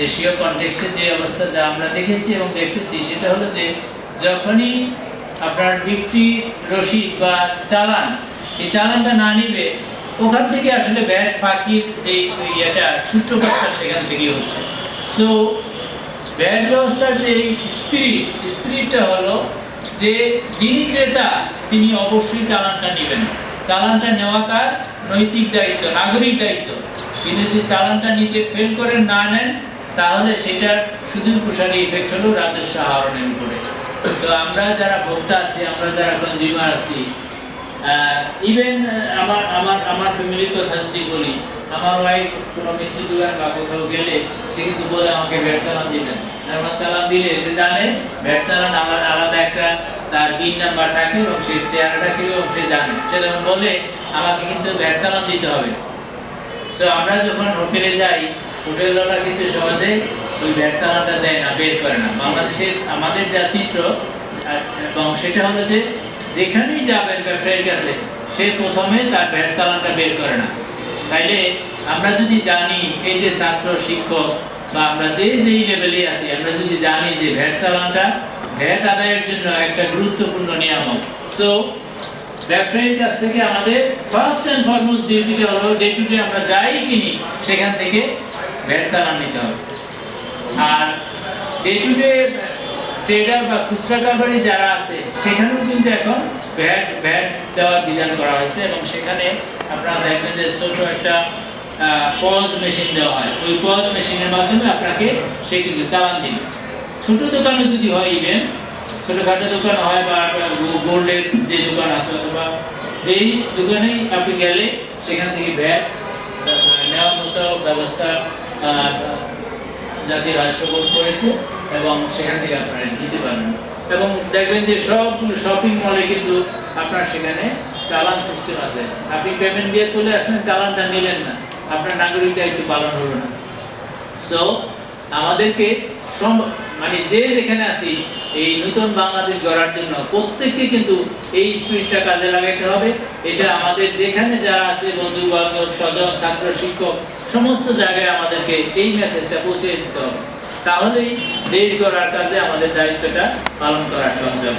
দেশীয় কনটেক্সটে যে অবস্থা যা আমরা দেখেছি এবং দেখতেছি, সেটা হলো যে যখনই আপনার বিক্রি রসিদ বা চালান, এই চালানটা না নিবে, ওখান থেকে আসলে ব্যাট, ফাঁকির যে ইয়েটা, সূত্রপাতটা সেখান থেকেই হচ্ছে। সো ব্যাট ব্যবস্থার যে স্পিরিট স্পিরিটটা হলো যে যিনি ক্রেতা, তিনি অবশ্যই চালানটা নেবেন। চালানটা নেওয়া তার নৈতিক দায়িত্ব, নাগরিক দায়িত্ব। তিনি যদি চালানটা নিতে ফেল করেন, না নেন তাহলে সেটার সুদূর প্রসারী ইফেক্ট হলো রাজস্ব আহরণের উপরে। তো আমরা যারা ভোক্তা আছি, আমরা যারা কনজিউমার আছি ইভেন আমার আমার আমার ফ্যামিলির কথা যদি বলি, আমার ওয়াইফ কোনো মিষ্টি দোকান বা কোথাও গেলে সে কিন্তু বলে আমাকে ভ্যাট চালান দিবেন। আমার চালান দিলে সে জানে ভ্যাট চালান আলাদা আলাদা একটা তার বিন নাম্বার থাকে এবং সে চেহারাটা কি এবং সে জানে। সে যখন বলে, আমাকে কিন্তু ভ্যাট চালান দিতে হবে। সো আমরা যখন হোটেলে যাই হোটেলওয়ালা কিন্তু সহজে ওই ভ্যাট দেয় না, বের করে না। বাংলাদেশের আমাদের যা চিত্র এবং সেটা হলো যে যেখানেই যাবেন ব্যবসায়ীর কাছে সে প্রথমে তার চালানটা বের করে না। তাইলে আমরা যদি জানি এই যে ছাত্র, শিক্ষক, বা আমরা যে যেই লেভেলে আছি, আমরা যদি জানি যে ভ্যাট চালানটা ভ্যাট আদায়ের জন্য একটা গুরুত্বপূর্ণ নিয়ামক। সো ব্যবসায়ীর কাছ থেকে আমাদের ফার্স্ট অ্যান্ড ফরমোস্ট ডিউটিটা হলো ডে টু ডে আমরা যাই কিনি, সেখান থেকে ভ্যাট নিতে হবে। আর ডে টু ডে ট্রেডার বা খুচরা কারবারি যারা আছে, সেখানেও কিন্তু এখন ভ্যাট ভ্যাট দেওয়ার বিধান করা হয়েছে এবং সেখানে আপনারা দেখবেন যে ছোট একটা পজ মেশিন দেওয়া হয়। ওই পজ মেশিনের মাধ্যমে আপনাকে সে কিন্তু চালান দিবে। ছোট দোকানে যদি হয় ইভেন ছোটখাটো দোকান হয় বা গোল্ডের যে দোকান আছে অথবা যেই দোকানেই আপনি গেলে, সেখান থেকে ভ্যাট নেওয়ার মতো ব্যবস্থা জাতীয় রাজস্ব করেছে এবং সেখান থেকে আপনারা নিতে পারেন। এবং দেখবেন যে সবগুলো শপিং মলে কিন্তু আপনার সেখানে চালান সিস্টেম আছে। আপনি পেমেন্ট দিয়ে চলে আসলেন, চালানটা নিলেন না। আপনার নাগরিক দায়িত্ব পালন হলো না। সো আমাদেরকে মানে যে যেখানে আছি এই নতুন বাংলাদেশ গড়ার জন্য প্রত্যেককে কিন্তু এই স্পিরিটটা কাজে লাগাতে হবে। এটা আমাদের যেখানে যারা আছে, বন্ধু বান্ধব, স্বজন, ছাত্র, শিক্ষক, সমস্ত জায়গায় আমাদেরকে এই মেসেজটা পৌঁছে দিতে হবে। তাহলেই দেশ গড়ার কাজে আমাদের দায়িত্বটা পালন করা সম্ভব